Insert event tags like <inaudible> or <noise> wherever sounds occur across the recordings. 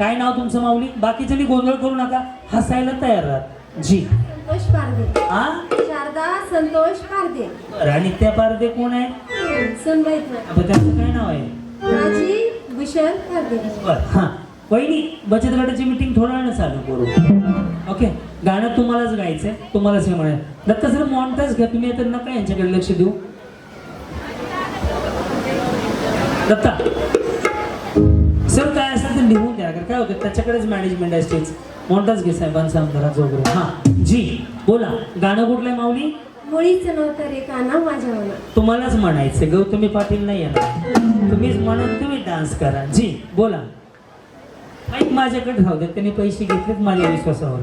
काय नाव तुमचं माऊली? बाकीच्यानी गोंधळ करू नका. हसायला तयार राहत जी. संतोष पारदे. आ? शारदा संतोश पारदे. बरं, आणि त्या पारदे कोण आहे? सुनबाईत आपण त्यांचं काय नाव आहे? माझी भूषण पारदे. बरं हां. वहिनी बचत गटाची मीटिंग थोड्या वेळानं चालू करू. ओके गाणं तुम्हालाच गायचंय. तुम्हालाच हे म्हणाय दत्ता सर मॉन्टाच घ्या. तुम्ही तर नका यांच्याकडे लक्ष देऊ. दत्ता. होतं त्याच्याकडेच मॅनेजमेंट आहे स्टेज मॉन्टाच घे साहेबांचा आमदाराचा वगैरे हां जी बोला. गाणं कुठलं आहे माऊली? मुळीच नव्हतं रे काना माझ्या तुम्हालाच म्हणायचं गौतमी पाटील नाही येणार. तुम्हीच म्हणून तुम्ही डान्स करा. जी बोला. माईक माझ्याकडे राहू द्या त्यांनी पैसे घेतलेत माझ्या विश्वासावर.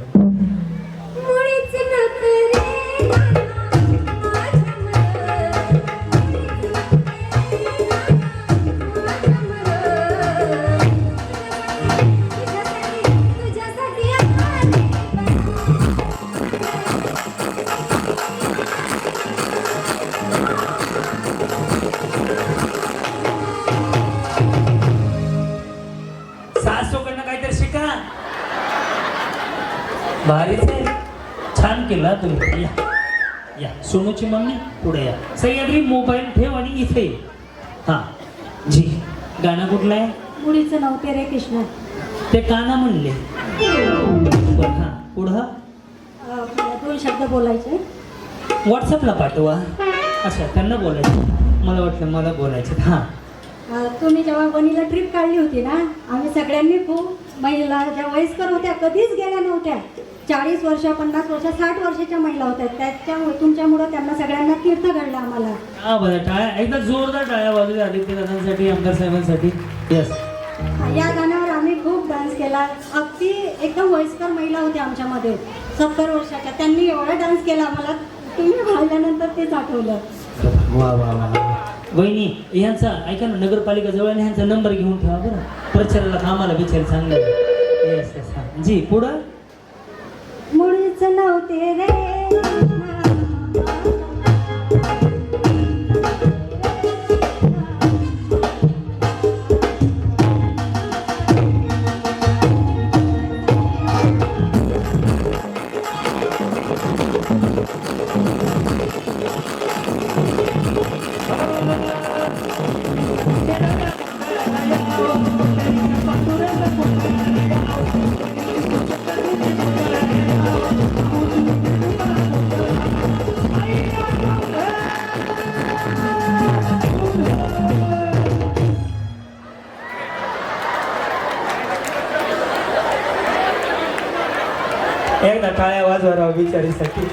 सोनूची मम्मी पुढे या. सह्याद्री मोबाईल ठेव आणि इथे. हा. जी. गाणं कुठलं आहे? मुळीच नव्हते रे कृष्ण. ते काना म्हणले. हा. पुढं? दोन शब्द बोलायचे. व्हॉट्सअपला पाठवा. अच्छा त्यांना बोलायचं. मला वाटलं मला बोलायचं. हां. तुम्ही जेव्हा वणीला ट्रिप काढली होती ना आम्ही सगळ्यांनी खूप महिला ज्या वयस्कर होत्या कधीच गेल्या नव्हत्या. चाळीस वर्ष पन्नास वर्ष साठ वर्षाच्या महिला होत्या. त्याच्यामुळे तुमच्यामुळं त्यांना सगळ्यांना तीर्थ घडलं आम्हाला. हा बरं. टाळ्या एकदा जोरदार टाळ्या वाजू आदित्य दादांसाठी आमदार साहेबांसाठी. येस या गाण्यावर आम्ही खूप डान्स केला. अगदी एकदम वयस्कर महिला होत्या आमच्यामध्ये. सत्तर वर्षाच्या. त्यांनी एवढा डान्स केला आम्हाला. तुम्ही पाहिल्यानंतर तेच आठवलं. वा वा वा वहिनी यांचा ऐका ना नगरपालिका जवळ आहे, ह्यांचा नंबर घेऊन ठेवा बरं. प्रचाराला कामाला बिचार चांगलं. येस येस हां. जी पुढं? मुळीच नव्हते रे वाजवा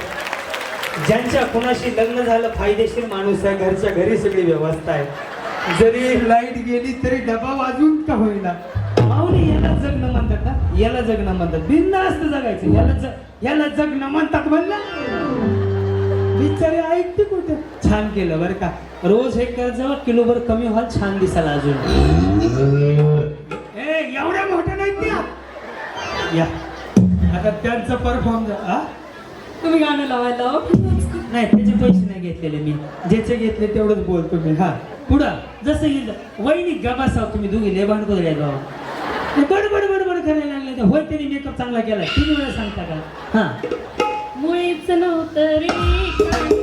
ज्यांच्या कुणाशी लग्न झालं फायदेशीर माणूस आहे घरच्या घरी सगळी व्यवस्था आहे. जरी लाइट गेली तरी डबा वाजून का होईना? माऊली याला जगणं म्हणतात ना? याला जगणं म्हणतात. बिंदास्त जगायचं. याला जग याला जगणं म्हणतात म्हणलं. बिचारे ऐकते कुठे? छान केलं बरं का. रोज हे कर्ज किलोभर कमी व्हाल छान दिसायला अजून. एवढ्या मोठ्या नाहीत या. आता त्यांचं परफॉर्म तुम्ही गाणं लावायला नाही त्याचे पैसे नाही घेतलेले मी. ज्याचे घेतले तेवढंच बोलतो मी. हा पुढं. जसं येईल वहिनी गबासाव तुम्ही दोघी. लय भांडको रे गाव बड बड बड बड करायला लागले होय त्यांनी मेकअप चांगला केला किती वेळा सांगता का? हा. मुळीच नव्हतं रे.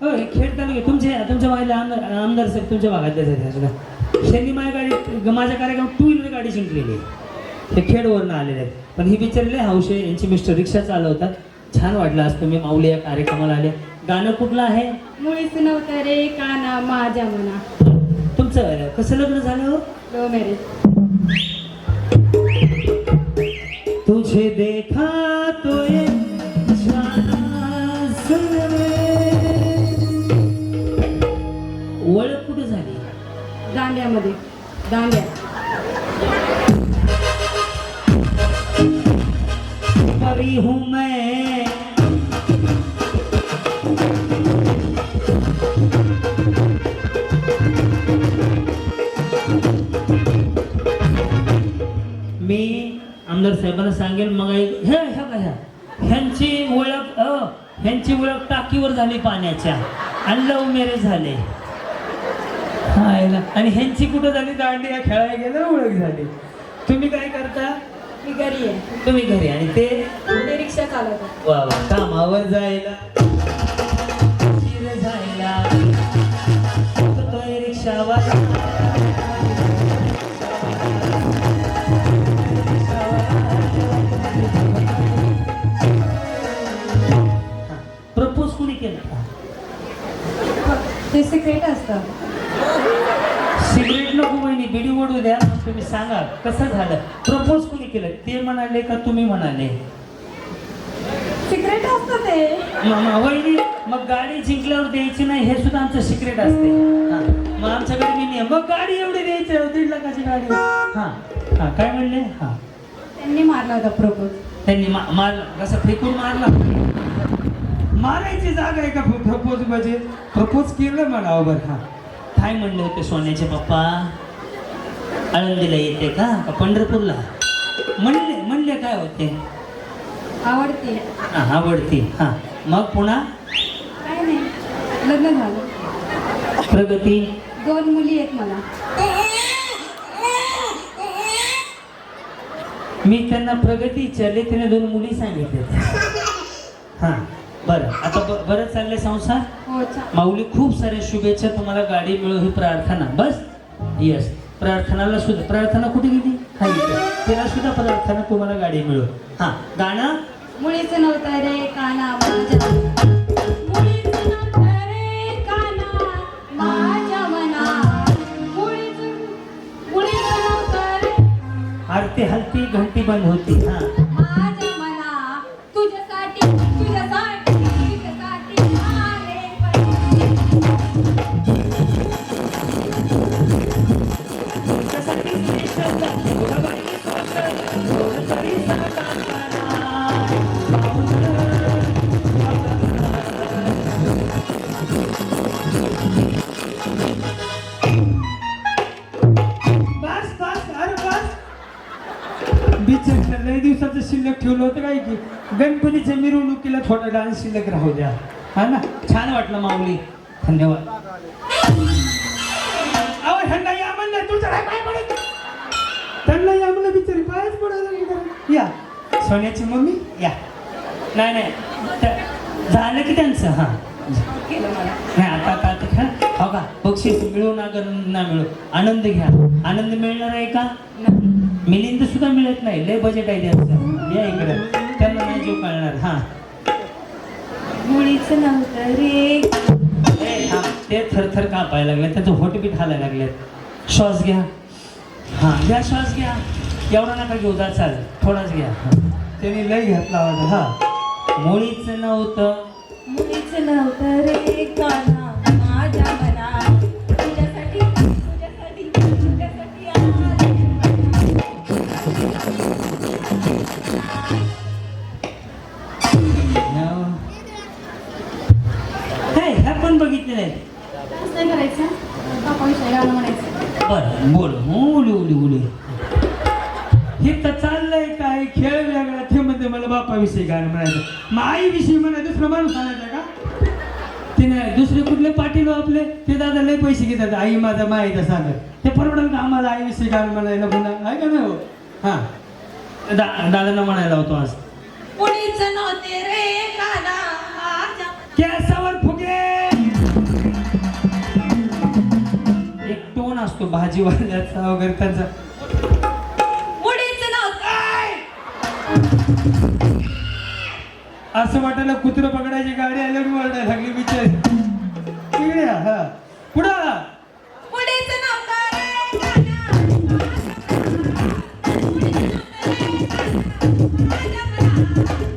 होय खेळताना तुमचे तुमच्या आमदार आमदार साहेब तुमच्या भागातले आहेत त्यांनी माझ्या गाडी माझ्या कार्यक्रम टू व्हीलर गाडी जिंकलेली ते खेडवरनं आलेले आहेत. पण ही बिचारले हौशे यांची मिस्टर रिक्षा चालवतात. छान वाटलं आज तुम्ही माऊली या कार्यक्रमाला आले. गाणं कुठलं आहे? मुळीच नव्हतं रे काना माझ्या मना. तुमचं कसं लग्न झालं हो? मॅरेज. तुझे देखा तो ओळख कुठं झाली? दांड्यामध्ये दांड्या. परी हूँ मी. आमदार साहेबांना सांगेल मग हे ह्या ह्या ह्यांची ओळख ह्यांची ओळख टाकीवर झाली पाण्याच्या. आणि लव मॅरेज झाले. हायला. आणि ह्यांची कुठं झाली? दांडिया खेळायला गेलं ओळख झाली तुम्ही काय करता? मी घरी आहे. तुम्ही घरी आणि ते? ते रिक्षा चालवतात. वा वा. कामावर जायला. उशीर जायला रिक्षावाला प्रपोज कुणी केलं? ते सिक्रेट असतं. सिगरेट नको बहिणी बिडी ओढू द्या. तुम्ही सांगा कसं झालं? प्रपोज कुणी केलं? ते म्हणाले का तुम्ही म्हणाले? सिक्रेट असतं ते. म- म- वहिनी मग गाडी जिंकल्यावर द्यायची नाही हे सुद्धा आमचं सिक्रेट असते. हा. मग आमच्याकडे मी नियम मग गाडी एवढी द्यायची आहे, दीड लाखाची गाडी. हा. हा काय म्हणले? हा. त्यांनी मारला होता प्रपोज त्यांनी मा- मार कसं फेकून मारला? मारायची जागा आहे का प्रपोज म्हणजे प्रपोज केलं मला बरं हा. काय म्हणले होते सोन्याचे पप्पा? आळंदीला येते का? का पंढरपूरला? म्हणले म्हणले काय होते? आवडते. हा आवडती. हा. मग पुन्हा? काय नाही. लग्न झालं. प्रगती? दोन मुली आहेत मला. मी त्यांना प्रगती विचारली तिने दोन मुली सांगितले. हां. बरं. आता ब- बरं चाललंय संसार? माऊली खूप साऱ्या शुभेच्छा तुम्हाला गाडी मिळो ही प्रार्थना. बस. येस प्रार्थनाला सुद्धा प्रार्थना कुठे गेली? इथे. तिला सुद्धा प्रार्थना तुम्हाला गाडी मिळो. हां गाणं? मुळीच नव्हतं रे काना माझ्या आरती हलती घंटी बंद होती. हां. शिल्लक ठेवलं होतं काय की गणपतीच्या मिरवणुकीला थोडा डान्स शिल्लक राहू द्या. हा ना? छान वाटलं माऊली. धन्यवाद. अहो ह्यांना या म्हणलं तुझं काय पाय पडत? त्यांना या म्हणलं बिचारी पायच पडायला. या. सोन्याची मम्मी या. नाही नाही. झालं की त्यांचं हां. केलं मला नाही आता आता आता खेळ हो का? बक्षीस मिळू ना गर- ना मिळू आनंद घ्या. आनंद मिळणार आहे का? मिलिंद सुद्धा मिळत नाही. लय बजेट आहे त्यांचं. या इकडे. त्यांना नाही जीव कळणार. हा. मुळीच नव्हतं रे. ते थरथर कापायला लागले? त्याचं होटबीट हालायला लागले. श्वास घ्या. हा. घ्या श्वास घ्या. एवढा नका घेऊ जा चाल. थोडाच घ्या. त्यांनी लय घेतला होता. हा. मुळीच नव्हतं. मुळीच नव्हतं रे. काना माझ्या मना. तुझ्यासाठी तुझ्यासाठी तुझ्यासाठी हे ह्या पण बघितले नाही असं नाही करायचं. आपण गाणं म्हणायचं. बरं बोल. हो उली उली उली हे तर चाललंय काय? खेळ वेगळा. ते म्हणते मला बापाविषयी गाणं म्हणायचं. मग आईविषयी म्हणायचं दुसरं माणूस आणायचा का? ते नाही दुसरे कुठले पाटील हो आपले? ते दादा लय पैसे घेतात. आई माझा माईचा सांगत ते परवडेल का आम्हाला आईविषयी गाणं म्हणायला पुन्हा आहे का नाही हो? हां. दा दादांना म्हणायला होतो आज. मुळीच नव्हते रे काना माझ्या. केसावर फुगे! एक टोन असतो भाजीवाल्याचा वगैरे त्यांचा. मुळीच नव्हतं. असं वाटायला कुत्रं पकडायची गाडी आल्यावर ओरडायला लागली बिचारी. तिकडे हा. पुढं. 頑張れ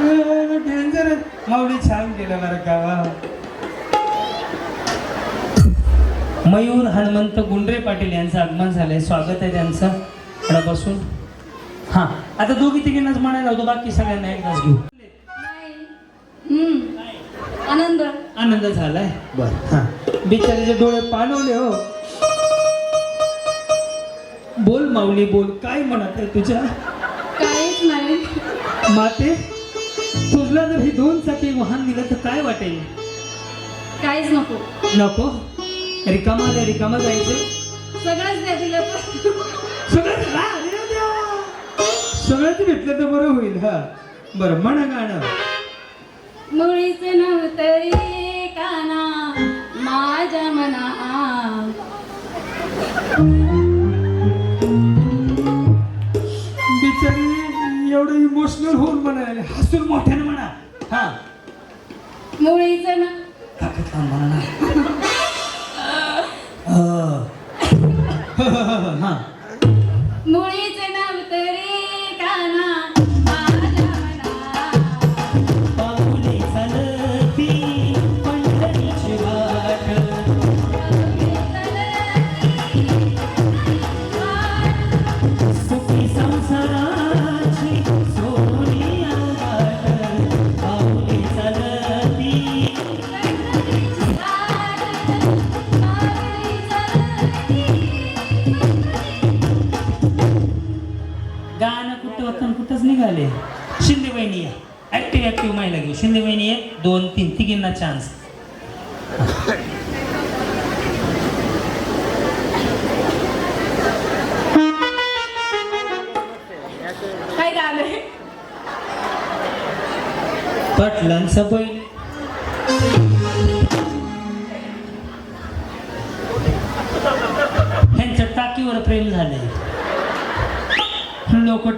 डेंजर माऊली छान केलं बरं का. मयूर हनुमंत गुंडरे पाटील यांचं आगमन झालंय. स्वागत आहे त्यांचं. इकडं बसून. हा आता दोघी तिघींनाच म्हणायला होतो बाकी सगळ्यांना एकदाच घेऊ. हम्म. आनंद. आनंद झालाय? बर हा. बिचारीचे डोळे पाणवले हो. बोल माऊली बोल. काय म्हणत आहे तुझ्या? काहीच नाही. माते? तुझला जर ही दोन चाकी वाहन दिलं तर काय वाटेल? काहीच नको. नको? रिकामा दे रिकामा जायचं. सगळंच द्या दिलं. सगळं अरे देवा. सगळंच भेटलं तर बरं होईल हा. बरं म्हणा गाणं. मुळीच नव्हतं रे काना माझ्या मना. एवढं इमोशनल होऊन म्हणाले हसून मोठ्यानं म्हणा. हा. मुळीच न. म्हणा ना. <laughs> हा. <laughs> मुळीच होतं कुठंच निघाले. शिंदे बहिणी या. ऍक्टिव्ह ऍक्टिव्ह महिला घेऊ शिंदे बहिणी आहे दोन तीन. तिघींना चान्स काय? पाटलांचा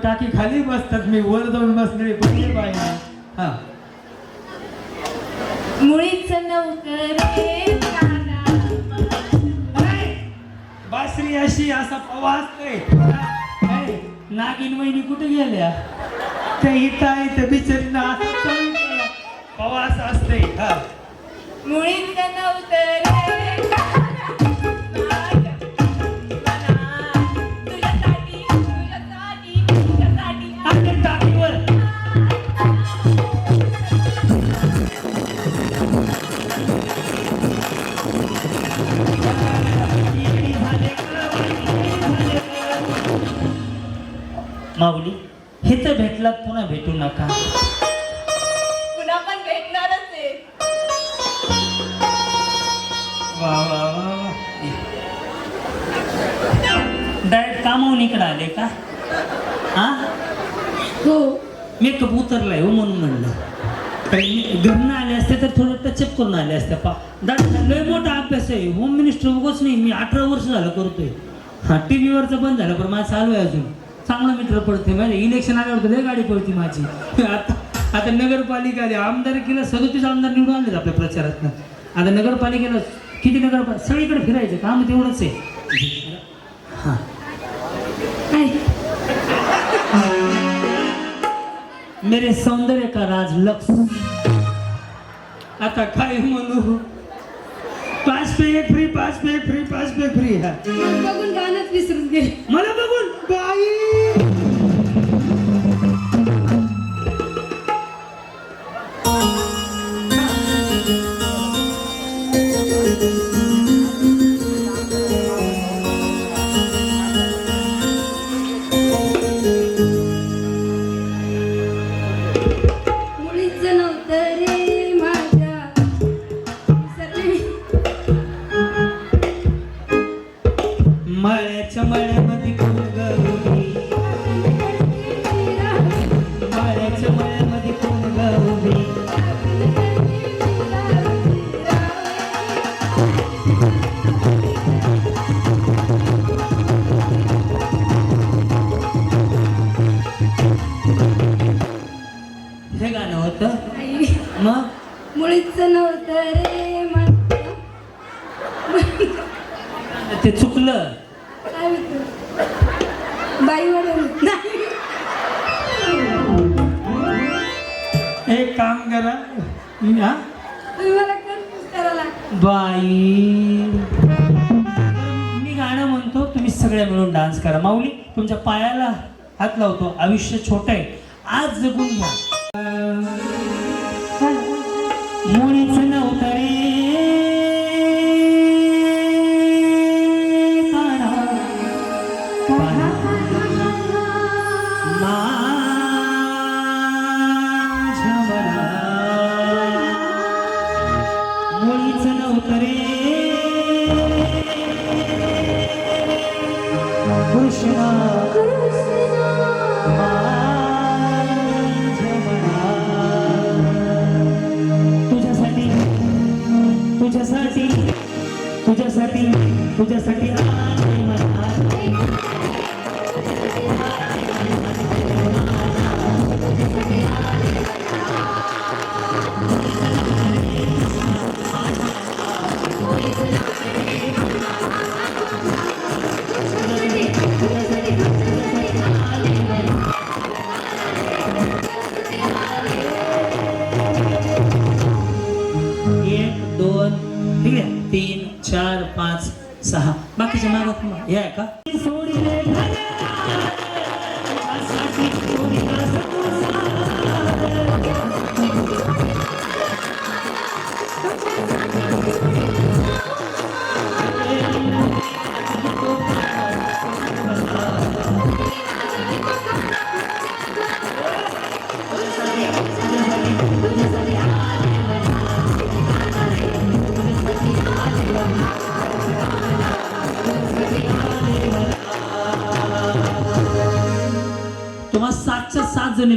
टाकी खाली बसतात मी वर जाऊन बसले पहिले पाहिजे हा. मुळीच बासरी अशी असा पवास नागिन वहिनी कुठे गेल्या? त्या इथं आहे त्या बिचारीनं. पवास असते हा. मुळीच नव्हतं मेकअप हो म्हणून म्हणलं. काही घरनं आले असते तर थोडं टचअप करून आले असते. पा दादा लय मोठा अभ्यास आहे. होम मिनिस्टर उगाच नाही. मी अठरा वर्ष झालं करतोय. हा टी व्हीवरचं बंद झालं पण माझं चालू आहे अजून. चांगला मीटर पडते म्हणजे इलेक्शन आल्यावर लय गाडी पडते माझी. <laughs> आता आता नगरपालिका आली आमदारकीला सदोतीस आमदार निवडून आणलेत आपल्या प्रचारातनं. आता नगरपालिकेला किती नगरपालिका सगळीकडे फिरायचं. काम तेवढंच आहे. हां. मेरे सौंदर्य का राज लक्ष आता काय म्हणू? पाच पे एक फ्री पाच पे एक फ्री पाच पे फ्री हा। बघून गाणंच विसरून गेले. मला एक काम करा. हा? बाई. मी गाणं म्हणतो तुम्ही सगळे मिळून डान्स करा. माऊली तुमच्या पायाला हात लावतो. आयुष्य छोट आहे. आज जगून घ्या. मुळीच नव्हतं मुळीच कृष्णा. तुझ्यासाठी तुझ्यासाठी तुझ्यासाठी तुझ्यासाठी. हे आहे का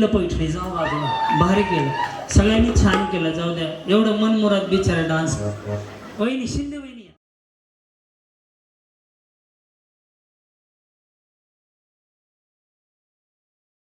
जणीला पैठली जाऊ बाजूला भारी केलं. सगळ्यांनी छान केलं जाऊ द्या. एवढं मनमुराद बिचारा डान्स. वहिनी शिंदे वहिनी.